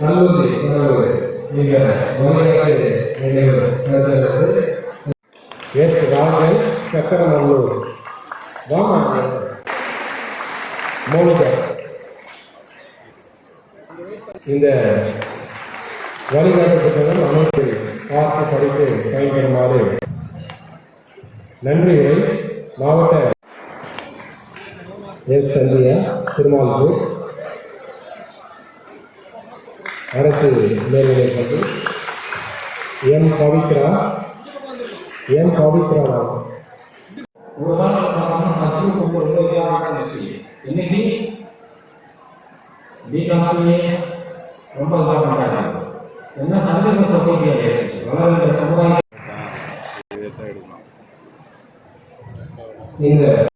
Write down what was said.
நல்லூரி நல்லூர் நீங்கள் வலிமையாக நினைவு எஸ் ராஜன் சக்கரநல்லூர் ராமன் மோனிகா இந்த வழிகாட்டு புத்தகம் பார்த்து படித்து பயன்பெறுமாறு நன்றிகளை மாவட்ட எஸ். சந்தியா திருமால்பூர். அரசு மேல்நிலைப்பள்ளி எம் பவித்ரா எம் பவித்ரா. இன்னைக்கு பிகாம்ஸ்லேயே ரொம்ப இதாக பண்ணுறாங்க என்ன சர்வீஸ் சொசைட்டி ஆகிடுச்சு வளர்கிற சமுதாயம் இந்த